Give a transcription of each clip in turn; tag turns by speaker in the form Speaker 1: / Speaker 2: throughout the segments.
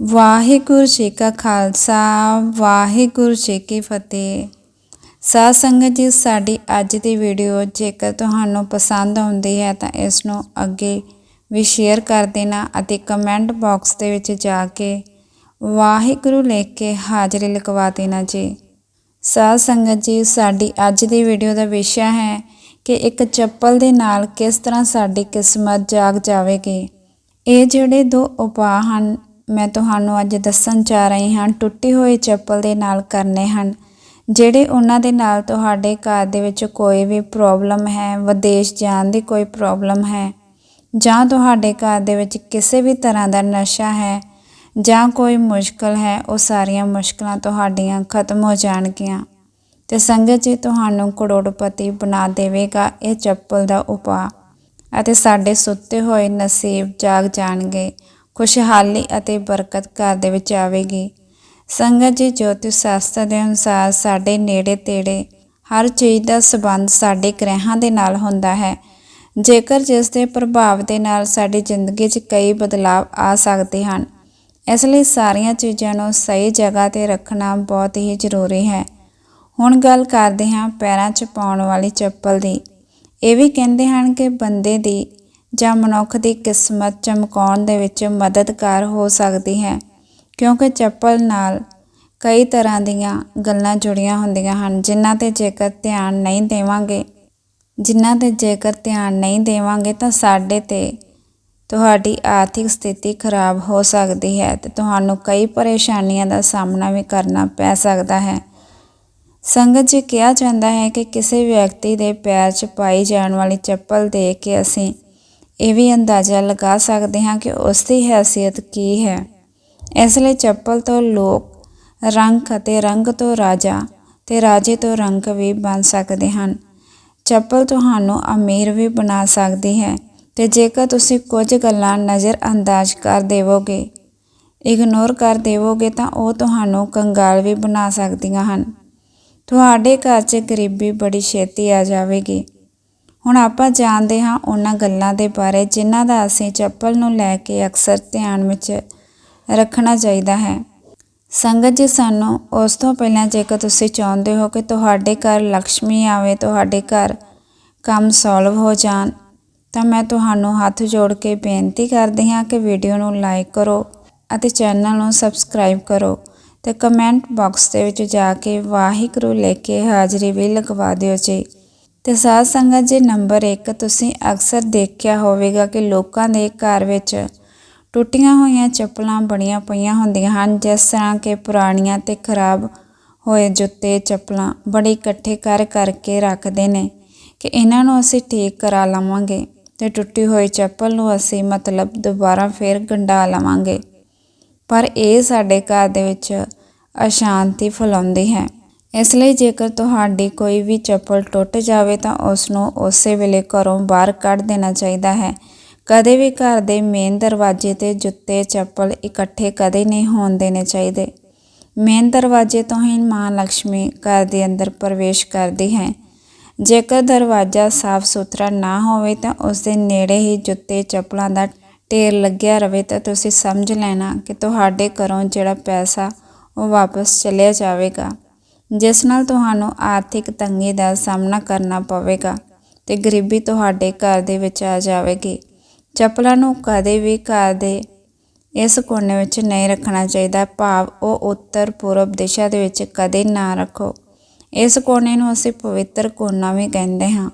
Speaker 1: ਵਾਹਿਗੁਰੂ ਜੀ ਕਾ ਖਾਲਸਾ, ਵਾਹਿਗੁਰੂ ਜੀ ਕੀ ਫਤਿਹ। ਸਾਧ ਸੰਗਤ ਜੀ, ਸਾਡੀ ਅੱਜ ਦੀ ਵੀਡੀਓ ਜੇਕਰ ਤੁਹਾਨੂੰ ਪਸੰਦ ਆਉਂਦੀ ਹੈ ਤਾਂ ਇਸ ਨੂੰ ਅੱਗੇ ਵੀ ਸ਼ੇਅਰ ਕਰ ਦੇਣਾ ਅਤੇ ਕਮੈਂਟ ਬਾਕਸ ਦੇ ਵਿੱਚ ਜਾ ਕੇ ਵਾਹਿਗੁਰੂ ਲਿਖ ਕੇ ਹਾਜ਼ਰੀ ਲਗਵਾ ਦੇਣਾ ਜੀ। ਸਾਧ ਸੰਗਤ ਜੀ, ਸਾਡੀ ਅੱਜ ਦੀ ਵੀਡੀਓ ਦਾ ਵਿਸ਼ਾ ਹੈ ਕਿ ਇੱਕ ਚੱਪਲ ਦੇ ਨਾਲ ਕਿਸ ਤਰ੍ਹਾਂ ਸਾਡੀ ਕਿਸਮਤ ਜਾਗ ਜਾਵੇਗੀ। ਇਹ ਜਿਹੜੇ ਦੋ ਉਪਾਅ ਹਨ ਮੈਂ ਤੁਹਾਨੂੰ ਅੱਜ ਦੱਸਣ ਜਾ ਰਹੀ ਹਾਂ ਟੁੱਟੀ ਹੋਈ ਚੱਪਲ ਦੇ ਨਾਲ ਕਰਨੇ ਹਨ, ਜਿਹੜੇ ਉਹਨਾਂ ਦੇ ਨਾਲ ਤੁਹਾਡੇ ਘਰ ਦੇ ਵਿੱਚ ਕੋਈ ਵੀ ਪ੍ਰੋਬਲਮ ਹੈ, ਵਿਦੇਸ਼ ਜਾਣ ਦੀ ਕੋਈ ਪ੍ਰੋਬਲਮ ਹੈ, ਜਾਂ ਤੁਹਾਡੇ ਘਰ ਦੇ ਵਿੱਚ ਕਿਸੇ ਵੀ ਤਰ੍ਹਾਂ ਦਾ ਨਸ਼ਾ ਹੈ, ਜਾਂ ਕੋਈ ਮੁਸ਼ਕਲ ਹੈ, ਉਹ ਸਾਰੀਆਂ ਮੁਸ਼ਕਲਾਂ ਤੁਹਾਡੀਆਂ ਖਤਮ ਹੋ ਜਾਣਗੀਆਂ। ਤੇ ਸੰਗਤ ਜੀ ਤੁਹਾਨੂੰ ਕਰੋੜਪਤੀ ਬਣਾ ਦੇਵੇਗਾ ਇਹ ਚੱਪਲ ਦਾ ਉਪਾਅ, ਅਤੇ ਸਾਡੇ ਸੁੱਤੇ ਹੋਏ ਨਸੀਬ ਜਾਗ ਜਾਣਗੇ। ਖੁਸ਼ਹਾਲੀ ਅਤੇ ਬਰਕਤ ਘਰ ਦੇ ਵਿੱਚ ਆਵੇਗੀ। ਸੰਗਤ ਜੀ ਜੋਤਿਸ਼ ਸ਼ਾਸਤਰ ਦੇ ਅਨੁਸਾਰ ਸਾਡੇ ਨੇੜੇ ਤੇੜੇ ਹਰ ਚੀਜ਼ ਦਾ ਸਬੰਧ ਸਾਡੇ ਗ੍ਰਹਿਾਂ ਦੇ ਨਾਲ ਹੁੰਦਾ ਹੈ, ਜੇਕਰ ਜਿਸ ਦੇ ਪ੍ਰਭਾਵ ਦੇ ਨਾਲ ਸਾਡੀ ਜ਼ਿੰਦਗੀ 'ਚ ਕਈ ਬਦਲਾਅ ਆ ਸਕਦੇ ਹਨ, ਇਸ ਲਈ ਸਾਰੀਆਂ ਚੀਜ਼ਾਂ ਨੂੰ ਸਹੀ ਜਗ੍ਹਾ ਤੇ ਰੱਖਣਾ ਬਹੁਤ ਹੀ ਜ਼ਰੂਰੀ ਹੈ। ਹੁਣ ਗੱਲ ਕਰਦੇ ਹਾਂ ਪੈਰਾਂ 'ਚ ਪਾਉਣ ਵਾਲੀ ਚੱਪਲ ਦੀ। ਇਹ ਵੀ ਕਹਿੰਦੇ ਹਨ ਕਿ ਬੰਦੇ ਦੀ ਜਾਂ ਮਨੁੱਖ ਦੀ ਕਿਸਮਤ ਚਮਕਾਉਣ ਦੇ ਵਿੱਚ ਮਦਦਗਾਰ ਹੋ ਸਕਦੀ ਹੈ, ਕਿਉਂਕਿ ਚੱਪਲ ਨਾਲ ਕਈ ਤਰ੍ਹਾਂ ਦੀਆਂ ਗੱਲਾਂ ਜੁੜੀਆਂ ਹੁੰਦੀਆਂ ਹਨ, ਜਿਨ੍ਹਾਂ ਤੇ ਜੇਕਰ ਧਿਆਨ ਨਹੀਂ ਦੇਵਾਂਗੇ, ਜਿਨ੍ਹਾਂ ਤੇ ਜੇਕਰ ਧਿਆਨ ਨਹੀਂ ਦੇਵਾਂਗੇ ਤਾਂ ਸਾਡੇ ਤੇ ਤੁਹਾਡੀ ਆਰਥਿਕ ਸਥਿਤੀ ਖਰਾਬ ਹੋ ਸਕਦੀ ਹੈ ਤੇ ਤੁਹਾਨੂੰ ਕਈ ਪਰੇਸ਼ਾਨੀਆਂ ਦਾ ਸਾਹਮਣਾ ਵੀ ਕਰਨਾ ਪੈ ਸਕਦਾ ਹੈ। ਸੰਗਤ ਜੀ, ਕਿਹਾ ਜਾਂਦਾ ਹੈ ਕਿ ਕਿਸੇ ਵਿਅਕਤੀ ਦੇ ਪੈਰ 'ਚ ਪਾਈ ਜਾਣ ਵਾਲੀ ਚੱਪਲ ਦੇਖ ਕੇ ਅਸੀਂ ਇਹ ਵੀ ਅੰਦਾਜ਼ਾ ਲਗਾ ਸਕਦੇ ਹਾਂ ਕਿ ਉਸ ਦੀ ਹੈਸੀਅਤ ਕੀ ਹੈ। ਇਸ ਲਈ ਚੱਪਲ ਤੋਂ ਲੋਕ ਰੰਗ ਅਤੇ ਰੰਗ ਤੋਂ ਰਾਜਾ ਤੇ ਰਾਜੇ ਤੋਂ ਰੰਗ ਵੀ ਬਣ ਸਕਦੇ ਹਨ। ਚੱਪਲ ਤੁਹਾਨੂੰ ਅਮੀਰ ਵੀ ਬਣਾ ਸਕਦੀ ਹੈ ਤੇ ਜੇਕਰ ਤੁਸੀਂ ਕੁਝ ਗੱਲਾਂ ਨਜ਼ਰ ਅੰਦਾਜ਼ ਕਰ ਦੇਵੋਗੇ, ਇਗਨੋਰ ਕਰ ਦੇਵੋਗੇ ਤਾਂ ਉਹ ਤੁਹਾਨੂੰ ਕੰਗਾਲ ਵੀ ਬਣਾ ਸਕਦੀਆਂ ਹਨ। ਤੁਹਾਡੇ ਘਰ 'ਚ ਗਰੀਬੀ ਬੜੀ ਛੇਤੀ ਆ ਜਾਵੇਗੀ। ਹੁਣ ਆਪਾਂ ਜਾਣਦੇ ਹਾਂ ਉਹਨਾਂ ਗੱਲਾਂ ਦੇ ਬਾਰੇ ਜਿਨ੍ਹਾਂ ਦਾ ਅਸੀਂ ਚੱਪਲ ਨੂੰ ਲੈ ਕੇ ਅਕਸਰ ਧਿਆਨ ਵਿੱਚ ਰੱਖਣਾ ਚਾਹੀਦਾ ਹੈ। ਸੰਗਤ ਜੀ, ਸਾਨੂੰ ਉਸ ਤੋਂ ਪਹਿਲਾਂ ਜੇਕਰ ਤੁਸੀਂ ਚਾਹੁੰਦੇ ਹੋ ਕਿ ਤੁਹਾਡੇ ਘਰ ਲక్ష్ਮੀ ਆਵੇ, ਤੁਹਾਡੇ ਘਰ ਕੰਮ ਸੋਲਵ ਹੋ ਜਾਣ, ਤਾਂ ਮੈਂ ਤੁਹਾਨੂੰ ਹੱਥ ਜੋੜ ਕੇ ਬੇਨਤੀ ਕਰਦੀ ਹਾਂ ਕਿ ਵੀਡੀਓ ਨੂੰ ਲਾਈਕ ਕਰੋ ਅਤੇ ਚੈਨਲ ਨੂੰ ਸਬਸਕ੍ਰਾਈਬ ਕਰੋ ਤੇ ਕਮੈਂਟ ਬਾਕਸ ਦੇ ਵਿੱਚ ਜਾ ਕੇ ਵਾਹਿਗੁਰੂ ਲੈ ਕੇ ਹਾਜ਼ਰੀ ਵੀ ਲਗਵਾ ਦਿਓ ਜੀ। ਤੇ ਸਾਧ ਸੰਗਤ ਜੀ, ਨੰਬਰ 1 ਤੁਸੀਂ ਅਕਸਰ ਦੇਖਿਆ ਹੋਵੇਗਾ ਕਿ ਲੋਕਾਂ ਦੇ ਘਰ ਵਿੱਚ ਟੁੱਟੀਆਂ ਹੋਈਆਂ ਚੱਪਲਾਂ ਬਣੀਆਂ ਪਈਆਂ ਹੁੰਦੀਆਂ ਹਨ, ਜਿਸ ਤਰ੍ਹਾਂ ਕਿ ਪੁਰਾਣੀਆਂ ਤੇ ਖਰਾਬ ਹੋਏ ਜੁੱਤੇ ਚੱਪਲਾਂ ਬੜੀ ਇਕੱਠੇ ਕਰ ਕਰਕੇ ਰੱਖਦੇ ਨੇ ਕਿ ਇਹਨਾਂ ਨੂੰ ਅਸੀਂ ਠੀਕ ਕਰਾ ਲਵਾਂਗੇ ਤੇ ਟੁੱਟੀ ਹੋਈ ਚੱਪਲ ਨੂੰ ਅਸੀਂ ਮਤਲਬ ਦੁਬਾਰਾ ਫੇਰ ਗੰਢਾ ਲਵਾਂਗੇ। ਪਰ ਇਹ ਸਾਡੇ ਘਰ ਦੇ ਵਿੱਚ ਅਸ਼ਾਂਤੀ ਫੈਲਾਉਂਦੀ ਹੈ। ਇਸ ਲਈ ਜੇਕਰ ਤੁਹਾਡੀ ਕੋਈ ਵੀ ਚੱਪਲ ਟੁੱਟ ਜਾਵੇ ਤਾਂ ਉਸ ਨੂੰ ਉਸੇ ਵੇਲੇ ਘਰੋਂ ਬਾਹਰ ਕੱਢ ਦੇਣਾ ਚਾਹੀਦਾ ਹੈ। ਕਦੇ ਵੀ ਘਰ ਦੇ ਮੇਨ ਦਰਵਾਜ਼ੇ ਤੇ ਜੁੱਤੇ, ਚੱਪਲ ਇਕੱਠੇ ਕਦੇ ਨਹੀਂ ਹੋਣ ਦੇਣੇ ਚਾਹੀਦੇ। ਮੇਨ ਦਰਵਾਜ਼ੇ ਤੋਂ ਹੀ ਮਾਂ ਲక్ష్ਮੀ ਘਰ ਦੇ ਅੰਦਰ ਪ੍ਰਵੇਸ਼ ਕਰਦੀ ਹੈ। ਜੇਕਰ ਦਰਵਾਜ਼ਾ ਸਾਫ਼ ਸੁਥਰਾ ਨਾ ਹੋਵੇ ਤਾਂ ਉਸ ਦੇ ਨੇੜੇ ਹੀ ਜੁੱਤੇ, ਚੱਪਲਾਂ ਦਾ ਢੇਰ ਲੱਗਿਆ ਰਵੇ ਤਾਂ ਤੁਸੀਂ ਸਮਝ ਲੈਣਾ ਕਿ ਤੁਹਾਡੇ ਘਰੋਂ ਜਿਹੜਾ ਪੈਸਾ ਉਹ ਵਾਪਸ ਚਲਿਆ ਜਾਵੇਗਾ। ਜਿਸ ਨਾਲ ਤੁਹਾਨੂੰ ਆਰਥਿਕ ਤੰਗੀ ਦਾ ਸਾਹਮਣਾ ਕਰਨਾ ਪਵੇਗਾ ਤੇ ਗਰੀਬੀ ਤੁਹਾਡੇ ਘਰ ਦੇ ਵਿੱਚ ਆ ਜਾਵੇਗੀ। ਚੱਪਲਾਂ ਨੂੰ ਕਦੇ ਵੀ ਘਰ ਦੇ ਇਸ ਕੋਨੇ ਵਿੱਚ ਨਹੀਂ ਰੱਖਣਾ ਚਾਹੀਦਾ। ਭਾਵ ਉਹ ਉੱਤਰ ਪੂਰਬ ਦਿਸ਼ਾ ਦੇ ਵਿੱਚ ਕਦੇ ਨਾ ਰੱਖੋ। ਇਸ ਕੋਨੇ ਨੂੰ ਅਸੀਂ ਪਵਿੱਤਰ ਕੋਨਾ ਵੀ ਕਹਿੰਦੇ ਹਾਂ।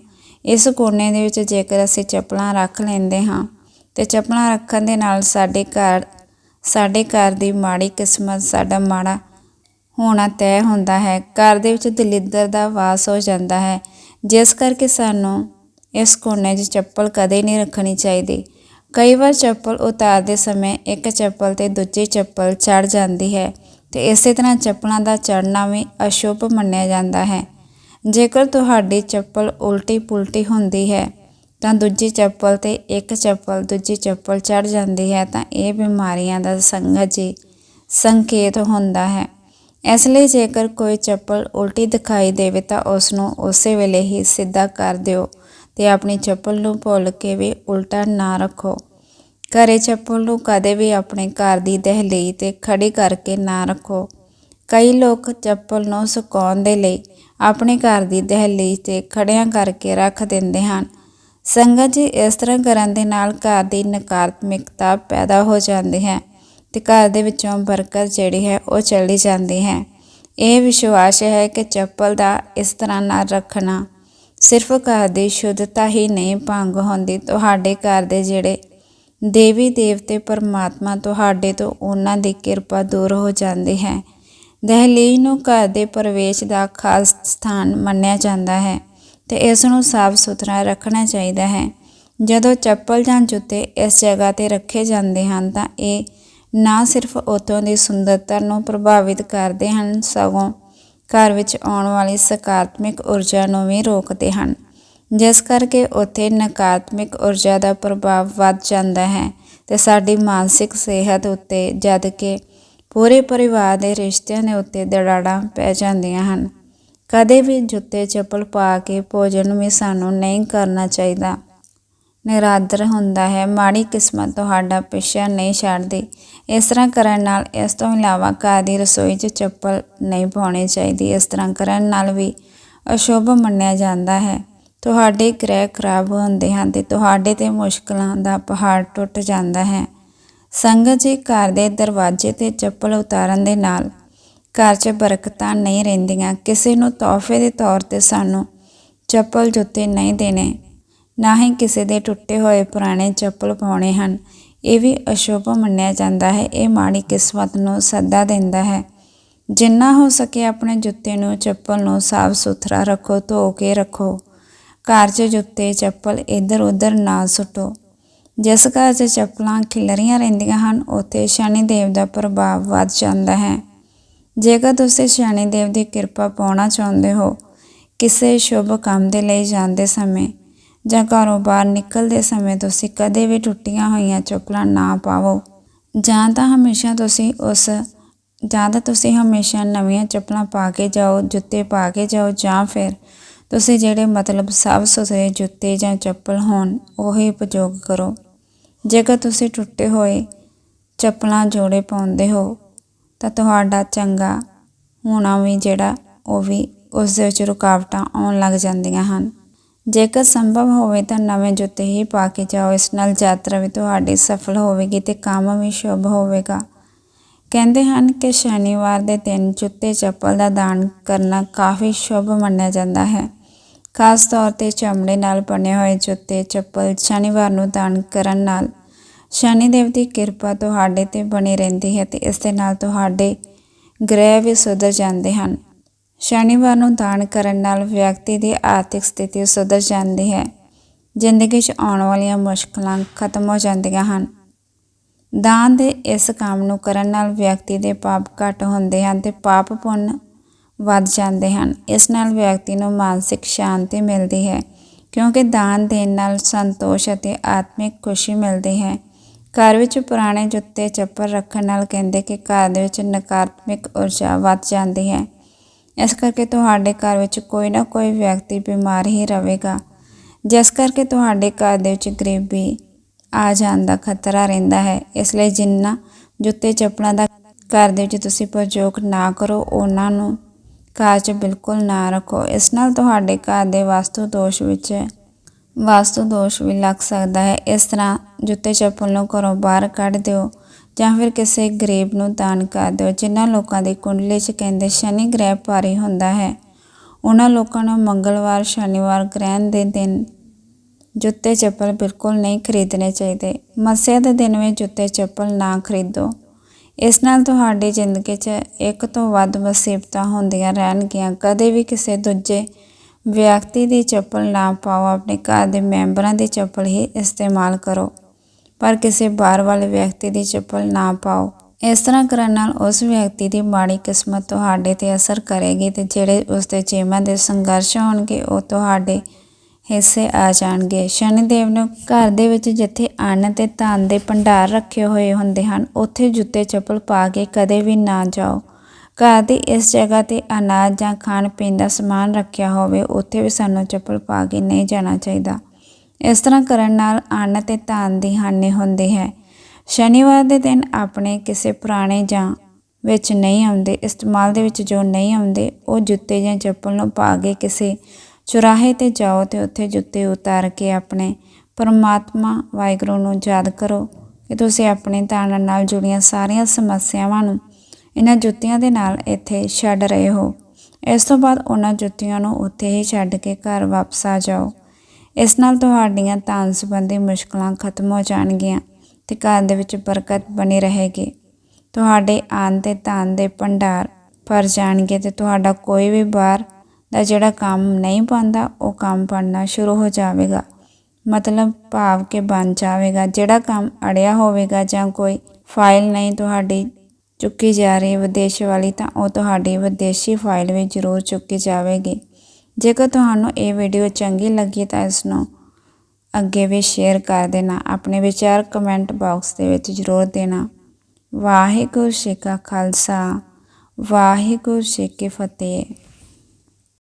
Speaker 1: ਇਸ ਕੋਨੇ ਦੇ ਵਿੱਚ ਜੇਕਰ ਅਸੀਂ ਚੱਪਲਾਂ ਰੱਖ ਲੈਂਦੇ ਹਾਂ, ਤੇ ਚੱਪਲਾਂ ਰੱਖਣ ਦੇ ਨਾਲ ਸਾਡੇ ਘਰ ਸਾਡੇ ਘਰ ਦੀ ਮਾੜੀ ਕਿਸਮਤ, ਸਾਡਾ ਮਾੜਾ ਹੋਣਾ ਤੈਅ ਹੁੰਦਾ ਹੈ। ਘਰ ਦੇ ਵਿੱਚ ਦਲਿੱਦਰ ਦਾ ਵਾਸ ਹੋ ਜਾਂਦਾ ਹੈ। ਜਿਸ ਕਰਕੇ ਸਾਨੂੰ ਇਸ ਕੋਨੇ 'ਚ ਚੱਪਲ ਕਦੇ ਨਹੀਂ ਰੱਖਣੀ ਚਾਹੀਦੀ। ਕਈ ਵਾਰ ਚੱਪਲ ਉਤਾਰਦੇ ਸਮੇਂ ਇੱਕ ਚੱਪਲ ਤੇ ਦੂਜੀ ਚੱਪਲ ਚੜ ਜਾਂਦੀ ਹੈ ਤੇ ਇਸੇ ਤਰ੍ਹਾਂ ਚੱਪਲਾਂ ਦਾ ਚੜਨਾ ਵੀ ਅਸ਼ੁਭ ਮੰਨਿਆ ਜਾਂਦਾ ਹੈ। ਜੇਕਰ ਤੁਹਾਡੀ ਚੱਪਲ ਉਲਟੀ ਪੁਲਟੀ ਹੁੰਦੀ ਹੈ, ਤਾਂ ਦੂਜੀ ਚੱਪਲ ਤੇ ਇੱਕ ਚੱਪਲ ਦੂਜੀ ਚੱਪਲ ਚੜ ਜਾਂਦੀ ਹੈ ਤਾਂ ਇਹ ਬਿਮਾਰੀਆਂ ਦਾ ਸੰਗਤ ਜੀ ਸੰਕੇਤ ਹੁੰਦਾ ਹੈ। ਇਸ ਲਈ ਜੇਕਰ ਕੋਈ ਚੱਪਲ ਉਲਟੀ ਦਿਖਾਈ ਦੇਵੇ ਤਾਂ ਉਸ ਨੂੰ ਉਸੇ ਵੇਲੇ ਹੀ ਸਿੱਧਾ ਕਰ ਦਿਓ ਤੇ ਆਪਣੀ ਚੱਪਲ ਨੂੰ ਭੁੱਲ ਕੇ ਵੀ ਉਲਟਾ ਨਾ ਰੱਖੋ। ਘਰੇ ਚੱਪਲ ਨੂੰ ਕਦੇ ਵੀ ਆਪਣੇ ਘਰ ਦੀ ਦਹਲੀਜ਼ ਤੇ ਖੜੀ ਕਰਕੇ ਨਾ ਰੱਖੋ। ਕਈ ਲੋਕ ਚੱਪਲ ਨੂੰ ਸੁਕਾਉਣ ਦੇ ਲਈ ਆਪਣੇ ਘਰ ਦੀ ਦਹਲੀਜ਼ ਤੇ ਖੜਿਆਂ ਕਰਕੇ ਰੱਖ ਦਿੰਦੇ ਹਨ। ਸੰਗਤ ਜੀ ਇਸ ਤਰ੍ਹਾਂ ਕਰਨ ਦੇ ਨਾਲ ਘਰ ਦੀ ਨਕਾਰਾਤਮਕਤਾ ਪੈਦਾ ਹੋ ਜਾਂਦੀ ਹੈ। ਤੇ ਘਰ ਦੇ ਵਿੱਚੋਂ ਬਰਕਤ ਜਿਹੜੀ ਹੈ ਉਹ ਚਲੀ ਜਾਂਦੀ ਹੈ। ਇਹ ਵਿਸ਼ਵਾਸ ਹੈ ਕਿ ਚੱਪਲ ਦਾ ਇਸ ਤਰ੍ਹਾਂ ਨਾਲ ਰੱਖਣਾ ਸਿਰਫ ਘਰ ਦੀ ਸ਼ੁੱਧਤਾ ਹੀ ਨਹੀਂ ਭੰਗ ਹੁੰਦੀ। ਤੁਹਾਡੇ ਘਰ ਦੇ ਜਿਹੜੇ ਦੇਵੀ ਦੇਵਤੇ ਪਰਮਾਤਮਾ ਤੁਹਾਡੇ ਤੋਂ ਉਹਨਾਂ ਦੀ ਕਿਰਪਾ ਦੂਰ ਹੋ ਜਾਂਦੀ ਹੈ। ਦਹਲੀਜ਼ ਨੂੰ ਘਰ ਦੇ ਪ੍ਰਵੇਸ਼ ਦਾ ਖਾਸ ਸਥਾਨ ਮੰਨਿਆ ਜਾਂਦਾ ਹੈ ਤੇ ਇਸ ਨੂੰ ਸਾਫ਼ ਸੁਥਰਾ ਰੱਖਣਾ ਚਾਹੀਦਾ ਹੈ। ਜਦੋਂ ਚੱਪਲ ਜਾਂ ਜੁੱਤੇ ਇਸ ਜਗ੍ਹਾ ਤੇ ਰੱਖੇ ਜਾਂਦੇ ਹਨ ਤਾਂ ਇਹ ਨਾ ਸਿਰਫ ਉਤੋਂ ਦੀ ਸੁੰਦਰਤਾ ਨੂੰ ਪ੍ਰਭਾਵਿਤ ਕਰਦੇ ਹਨ, ਸਗੋਂ ਘਰ ਵਿੱਚ ਆਉਣ ਵਾਲੀ ਸਕਾਰਾਤਮਕ ਊਰਜਾ ਨੂੰ ਵੀ ਰੋਕਦੇ ਹਨ। ਜਿਸ ਕਰਕੇ ਉੱਥੇ ਨਕਾਰਾਤਮਕ ਊਰਜਾ ਦਾ ਪ੍ਰਭਾਵ ਵੱਧ ਜਾਂਦਾ ਹੈ ਤੇ ਸਾਡੀ ਮਾਨਸਿਕ ਸਿਹਤ ਉੱਤੇ ਜਦ ਕਿ ਪੂਰੇ ਪਰਿਵਾਰ ਦੇ ਰਿਸ਼ਤਿਆਂ ਦੇ ਉੱਤੇ ਦੜਾੜਾਂ ਪੈ ਜਾਂਦੀਆਂ ਹਨ। ਕਦੇ ਵੀ ਜੁੱਤੇ ਚੱਪਲ ਪਾ ਕੇ ਭੋਜਨ ਵੀ ਸਾਨੂੰ ਨਹੀਂ ਕਰਨਾ ਚਾਹੀਦਾ। ਨਿਰਾਦਰ ਹੁੰਦਾ ਹੈ। ਮਾੜੀ ਕਿਸਮਤ ਤੁਹਾਡਾ ਪਿੱਛਾ ਨਹੀਂ ਛੱਡਦੀ। ਇਸ ਤਰ੍ਹਾਂ ਕਰਨ ਨਾਲ ਇਸ ਤੋਂ ਇਲਾਵਾ ਘਰ ਦੀ ਰਸੋਈ 'ਚ ਚੱਪਲ ਨਹੀਂ ਪਾਉਣੀ ਚਾਹੀਦੀ। ਇਸ ਤਰ੍ਹਾਂ ਕਰਨ ਨਾਲ ਵੀ ਅਸ਼ੁਭ ਮੰਨਿਆ ਜਾਂਦਾ ਹੈ। ਤੁਹਾਡੇ ਗ੍ਰਹਿ ਖਰਾਬ ਹੁੰਦੇ ਹਨ ਤੇ ਤੁਹਾਡੇ ਤੇ ਮੁਸ਼ਕਲਾਂ ਦਾ ਪਹਾੜ ਟੁੱਟ ਜਾਂਦਾ ਹੈ। ਸੰਗਤ ਜੀ ਘਰ ਦੇ ਦਰਵਾਜ਼ੇ ਤੇ ਚੱਪਲ ਉਤਾਰਨ ਦੇ ਨਾਲ ਘਰ 'ਚ ਬਰਕਤਾਂ ਨਹੀਂ ਰਹਿੰਦੀਆਂ। ਕਿਸੇ ਨੂੰ ਤੋਹਫੇ ਦੇ ਤੌਰ ਤੇ ਸਾਨੂੰ ਚੱਪਲ ਜੁੱਤੇ ਨਹੀਂ ਦੇਣੇ। ਨਾ ਹੀ ਕਿਸੇ ਦੇ ਟੁੱਟੇ ਹੋਏ ਪੁਰਾਣੇ ਚੱਪਲ ਪਾਉਣੇ ਹਨ। ਇਹ ਵੀ ਅਸ਼ੁਭ ਮੰਨਿਆ ਜਾਂਦਾ ਹੈ। ਇਹ ਮਾੜੀ ਕਿਸਮਤ ਨੂੰ ਸੱਦਾ ਦਿੰਦਾ ਹੈ। ਜਿੰਨਾ ਹੋ ਸਕੇ ਆਪਣੇ ਜੁੱਤੇ ਨੂੰ, ਚੱਪਲ ਨੂੰ ਸਾਫ਼ ਸੁਥਰਾ ਰੱਖੋ, ਧੋ ਕੇ ਰੱਖੋ। ਘਰ 'ਚ ਜੁੱਤੇ, ਚੱਪਲ ਇੱਧਰ ਉੱਧਰ ਨਾ ਸੁੱਟੋ। ਜਿਸ ਘਰ 'ਚ ਚੱਪਲਾਂ ਖਿਲਰੀਆਂ ਰਹਿੰਦੀਆਂ ਹਨ, ਉੱਥੇ ਸ਼ਨੀ ਦੇਵ ਦਾ ਪ੍ਰਭਾਵ ਵੱਧ ਜਾਂਦਾ ਹੈ। ਜੇਕਰ ਤੁਸੀਂ ਸ਼ਨੀ ਦੇਵ ਦੀ ਕਿਰਪਾ ਪਾਉਣਾ ਚਾਹੁੰਦੇ ਹੋ, ਕਿਸੇ ਸ਼ੁਭ ਕੰਮ ਦੇ ਲਈ ਜਾਂਦੇ ਸਮੇਂ ਜਾਂ ਘਰੋਂ ਬਾਹਰ ਨਿਕਲਦੇ ਸਮੇਂ ਤੁਸੀਂ ਕਦੇ ਵੀ ਟੁੱਟੀਆਂ ਹੋਈਆਂ ਚੱਪਲਾਂ ਨਾ ਪਾਵੋ। ਜਾਂ ਤਾਂ ਹਮੇਸ਼ਾ ਤੁਸੀਂ ਉਸ, ਜਾਂ ਤਾਂ ਤੁਸੀਂ ਹਮੇਸ਼ਾ ਨਵੀਆਂ ਚੱਪਲਾਂ ਪਾ ਕੇ ਜਾਓ, ਜੁੱਤੇ ਪਾ ਕੇ ਜਾਓ, ਜਾਂ ਫਿਰ ਤੁਸੀਂ ਜਿਹੜੇ ਮਤਲਬ ਸਾਫ਼ ਸੁਥਰੇ ਜੁੱਤੇ ਜਾਂ ਚੱਪਲ ਹੋਣ, ਉਹੀ ਉਪਯੋਗ ਕਰੋ। ਜੇਕਰ ਤੁਸੀਂ ਟੁੱਟੇ ਹੋਏ ਚੱਪਲਾਂ ਜੋੜੇ ਪਾਉਂਦੇ ਹੋ, ਤਾਂ ਤੁਹਾਡਾ ਚੰਗਾ ਹੋਣਾ ਵੀ ਜਿਹੜਾ, ਉਹ ਵੀ ਉਸ ਦੇ ਵਿੱਚ ਰੁਕਾਵਟਾਂ ਆਉਣ ਲੱਗ ਜਾਂਦੀਆਂ ਹਨ। ਜੇਕਰ ਸੰਭਵ ਹੋਵੇ ਤਾਂ ਨਵੇਂ ਜੁੱਤੇ ਹੀ ਪਾ ਕੇ ਜਾਓ। ਇਸ ਨਾਲ ਯਾਤਰਾ ਵੀ ਤੁਹਾਡੀ ਸਫਲ ਹੋਵੇਗੀ ਤੇ ਕੰਮ ਵੀ ਸ਼ੁਭ ਹੋਵੇਗਾ। ਕਹਿੰਦੇ ਹਨ ਕਿ ਸ਼ਨੀਵਾਰ ਦੇ ਦਿਨ ਜੁੱਤੇ ਚੱਪਲ ਦਾ ਦਾਨ ਕਰਨਾ ਕਾਫੀ ਸ਼ੁਭ ਮੰਨਿਆ ਜਾਂਦਾ ਹੈ। ਖਾਸ ਤੌਰ ਤੇ ਚਮੜੇ ਨਾਲ ਬਣੇ ਹੋਏ ਜੁੱਤੇ ਚੱਪਲ ਸ਼ਨੀਵਾਰ ਨੂੰ ਦਾਨ ਕਰਨ ਨਾਲ। ਸ਼ਨੀ ਦੇਵ ਦੀ ਕਿਰਪਾ ਤੁਹਾਡੇ ਤੇ ਬਣੀ ਰਹਿੰਦੀ ਹੈ ਤੇ ਇਸ ਦੇ ਨਾਲ ਤੁਹਾਡੇ ਗ੍ਰਹਿ ਵੀ ਸੁਧਰ ਜਾਂਦੇ ਹਨ। ਸ਼ਨੀਵਾਰ ਨੂੰ ਦਾਨ ਕਰਨ ਨਾਲ ਵਿਅਕਤੀ ਦੀ ਆਰਥਿਕ ਸਥਿਤੀ ਸੁਧਰ ਜਾਂਦੀ ਹੈ। ਜ਼ਿੰਦਗੀ 'ਚ ਆਉਣ ਵਾਲੀਆਂ ਮੁਸ਼ਕਲਾਂ ਖਤਮ ਹੋ ਜਾਂਦੀਆਂ ਹਨ। ਦਾਨ ਦੇ ਇਸ ਕੰਮ ਨੂੰ ਕਰਨ ਨਾਲ ਵਿਅਕਤੀ ਦੇ ਪਾਪ ਘਟ ਹੁੰਦੇ ਹਨ ਤੇ ਪਾਪ ਪੁੰਨ ਵੱਧ ਜਾਂਦੇ ਹਨ। ਇਸ ਨਾਲ ਵਿਅਕਤੀ ਨੂੰ ਮਾਨਸਿਕ ਸ਼ਾਂਤੀ ਮਿਲਦੀ ਹੈ, ਕਿਉਂਕਿ ਦਾਨ ਦੇਣ ਨਾਲ ਸੰਤੋਸ਼ ਅਤੇ ਆਤਮਿਕ ਖੁਸ਼ੀ ਮਿਲਦੀ ਹੈ। ਘਰ ਵਿੱਚ ਪੁਰਾਣੇ ਜੁੱਤੇ ਚੱਪਲ ਰੱਖਣ ਨਾਲ ਕਹਿੰਦੇ ਕਿ ਘਰ ਦੇ ਵਿੱਚ ਨਕਾਰਾਤਮਕ ਊਰਜਾ ਵੱਧ ਜਾਂਦੀ ਹੈ। ਇਸ ਕਰਕੇ ਤੁਹਾਡੇ ਘਰ ਵਿੱਚ ਕੋਈ ਨਾ ਕੋਈ ਵਿਅਕਤੀ ਬਿਮਾਰ ਹੀ ਰਹੇਗਾ। ਜਿਸ ਕਰਕੇ ਤੁਹਾਡੇ ਘਰ ਦੇ ਵਿੱਚ ਗਰੀਬੀ ਆ ਜਾਣ ਦਾ ਖਤਰਾ ਰਹਿੰਦਾ ਹੈ। ਇਸ ਲਈ ਜਿੰਨਾ ਜੁੱਤੇ ਚੱਪਲਾਂ ਦਾ ਘਰ ਦੇ ਵਿੱਚ ਤੁਸੀਂ ਪ੍ਰਯੋਗ ਨਾ ਕਰੋ, ਉਹਨਾਂ ਨੂੰ ਘਰ 'ਚ ਬਿਲਕੁਲ ਨਾ ਰੱਖੋ। ਇਸ ਨਾਲ ਤੁਹਾਡੇ ਘਰ ਦੇ ਵਾਸਤੂ ਦੋਸ਼ ਵਿੱਚ ਵਾਸਤੂ ਦੋਸ਼ ਵੀ ਲੱਗ ਸਕਦਾ ਹੈ। ਇਸ ਤਰ੍ਹਾਂ ਜੁੱਤੇ ਚੱਪਲ ਨੂੰ ਘਰੋਂ ਬਾਹਰ ਕੱਢ ਦਿਓ। ਜਾਂ ਫਿਰ ਕਿਸੇ ਗਰੀਬ ਨੂੰ ਦਾਨ ਕਰ ਦਿਓ, ਜਿਨ੍ਹਾਂ ਲੋਕਾਂ ਦੀ ਕੁੰਡਲੀ 'ਚ ਕਹਿੰਦੇ ਸ਼ਨੀ ਗ੍ਰਹਿ ਭਾਰੀ ਹੁੰਦਾ ਹੈ। ਉਹਨਾਂ ਲੋਕਾਂ ਨੂੰ ਮੰਗਲਵਾਰ, ਸ਼ਨੀਵਾਰ ਗ੍ਰਹਿਣ ਦੇ ਦਿਨ ਜੁੱਤੇ ਚੱਪਲ ਬਿਲਕੁਲ ਨਹੀਂ ਖਰੀਦਣੇ ਚਾਹੀਦੇ। ਮੱਸਿਆ ਦੇ ਦਿਨ ਵਿੱਚ ਜੁੱਤੇ ਚੱਪਲ ਨਾ ਖਰੀਦੋ। ਇਸ ਨਾਲ ਤੁਹਾਡੀ ਜ਼ਿੰਦਗੀ 'ਚ ਇੱਕ ਤੋਂ ਵੱਧ ਮੁਸੀਬਤਾਂ ਹੁੰਦੀਆਂ ਰਹਿਣਗੀਆਂ। ਕਦੇ ਵੀ ਕਿਸੇ ਦੂਜੇ ਵਿਅਕਤੀ ਦੀ ਚੱਪਲ ਨਾ ਪਾਓ, ਆਪਣੇ ਘਰ ਦੇ ਮੈਂਬਰਾਂ ਦੀ ਚੱਪਲ ਹੀ ਇਸਤੇਮਾਲ ਕਰੋ। ਪਰ ਕਿਸੇ ਬਾਹਰ ਵਾਲੇ ਵਿਅਕਤੀ ਦੀ ਚੱਪਲ ਨਾ ਪਾਓ। ਇਸ ਤਰ੍ਹਾਂ ਕਰਨ ਨਾਲ ਉਸ ਵਿਅਕਤੀ ਦੀ ਮਾੜੀ ਕਿਸਮਤ ਤੁਹਾਡੇ ਤੇ ਅਸਰ ਕਰੇਗੀ ਤੇ ਜਿਹੜੇ ਉਸ ਦੇ ਜੀਵਨ ਦੇ ਸੰਘਰਸ਼ ਹੋਣਗੇ, ਉਹ ਤੁਹਾਡੇ ਹਿੱਸੇ ਆ ਜਾਣਗੇ। ਸ਼ਨੀਦੇਵ ਨੂੰ ਘਰ ਦੇ ਵਿੱਚ ਜਿੱਥੇ ਅੰਨ ਤੇ ਧਨ ਦੇ ਭੰਡਾਰ ਰੱਖੇ ਹੋਏ ਹੁੰਦੇ ਹਨ, ਉੱਥੇ ਜੁੱਤੇ ਚੱਪਲ ਪਾ ਕੇ ਕਦੇ ਵੀ ਨਾ ਜਾਓ। ਘਰ ਦੀ ਇਸ ਜਗ੍ਹਾ ਤੇ ਅਨਾਜ ਜਾਂ ਖਾਣ ਪੀਣ ਦਾ ਸਮਾਨ ਰੱਖਿਆ ਹੋਵੇ, ਉੱਥੇ ਵੀ ਸਾਨੂੰ ਚੱਪਲ ਪਾ ਕੇ ਨਹੀਂ ਜਾਣਾ ਚਾਹੀਦਾ। ਇਸ ਤਰ੍ਹਾਂ ਕਰਨ ਨਾਲ ਅੰਨ ਤੇ ਧਨ ਦੀ ਹਾਨੀ ਹੁੰਦੀ ਹੈ। ਸ਼ਨੀਵਾਰ ਦੇ ਦਿਨ ਆਪਣੇ ਕਿਸੇ ਪੁਰਾਣੇ ਜਾਂ ਵਿੱਚ ਨਹੀਂ ਆਉਂਦੇ, ਇਸਤੇਮਾਲ ਦੇ ਵਿੱਚ ਜੋ ਨਹੀਂ ਆਉਂਦੇ, ਉਹ ਜੁੱਤੇ ਜਾਂ ਚੱਪਲ ਨੂੰ ਪਾ ਕੇ ਕਿਸੇ ਚੁਰਾਹੇ ਤੇ ਜਾਓ ਤੇ ਉੱਥੇ ਜੁੱਤੇ ਉਤਾਰ ਕੇ ਆਪਣੇ ਪਰਮਾਤਮਾ ਵਾਹਿਗੁਰੂ ਨੂੰ ਯਾਦ ਕਰੋ ਕਿ ਤੁਸੀਂ ਆਪਣੇ ਧਨ ਨਾਲ ਜੁੜੀਆਂ ਸਾਰੀਆਂ ਸਮੱਸਿਆਵਾਂ ਨੂੰ ਇਹਨਾਂ ਜੁੱਤੀਆਂ ਦੇ ਨਾਲ ਇੱਥੇ ਛੱਡ ਰਹੇ ਹੋ। ਇਸ ਤੋਂ ਬਾਅਦ ਉਹਨਾਂ ਜੁੱਤੀਆਂ ਨੂੰ ਉੱਥੇ ਹੀ ਛੱਡ ਕੇ ਘਰ ਵਾਪਸ ਆ ਜਾਓ। ਇਸ ਨਾਲ ਤੁਹਾਡੀਆਂ ਧਨ ਸੰਬੰਧੀ ਮੁਸ਼ਕਲਾਂ ਖਤਮ ਹੋ ਜਾਣਗੀਆਂ ਤੇ ਘਰ ਦੇ ਵਿੱਚ ਬਰਕਤ ਬਣੀ ਰਹੇਗੀ। ਤੁਹਾਡੇ ਆਨ ਤੇ ਧਨ ਦੇ ਭੰਡਾਰ ਭਰ ਜਾਣਗੇ ਤੇ ਤੁਹਾਡਾ ਕੋਈ ਵੀ ਬਾਹਰ ਦਾ ਜਿਹੜਾ ਕੰਮ ਨਹੀਂ ਪਾਉਂਦਾ ਉਹ ਕੰਮ ਬਣਨਾ ਸ਼ੁਰੂ ਹੋ ਜਾਵੇਗਾ। ਮਤਲਬ ਭਾਵ ਕੇ ਬਣ ਜਾਵੇਗਾ। ਜਿਹੜਾ ਕੰਮ ਅੜਿਆ ਹੋਵੇਗਾ ਜਾਂ ਕੋਈ ਫਾਈਲ ਨਹੀਂ ਤੁਹਾਡੀ ਚੁੱਕੀ ਜਾ ਰਹੀ ਵਿਦੇਸ਼ ਵਾਲੀ, ਤਾਂ ਉਹ ਤੁਹਾਡੀ ਵਿਦੇਸ਼ੀ ਫਾਈਲ ਵੀ ਜ਼ਰੂਰ ਚੁੱਕੀ ਜਾਵੇਗੀ। ਜੇਕਰ ਤੁਹਾਨੂੰ ਇਹ ਵੀਡੀਓ ਚੰਗੀ ਲੱਗੀ ਤਾਂ ਇਸ ਨੂੰ ਅੱਗੇ ਵੀ ਸ਼ੇਅਰ ਕਰ ਦੇਣਾ। ਆਪਣੇ ਵਿਚਾਰ ਕਮੈਂਟ ਬਾਕਸ ਦੇ ਵਿੱਚ ਜ਼ਰੂਰ ਦੇਣਾ। ਵਾਹਿਗੁਰੂ ਜੀ ਕਾ ਖਾਲਸਾ, ਵਾਹਿਗੁਰੂ ਜੀ ਕੀ ਫਤਿਹ।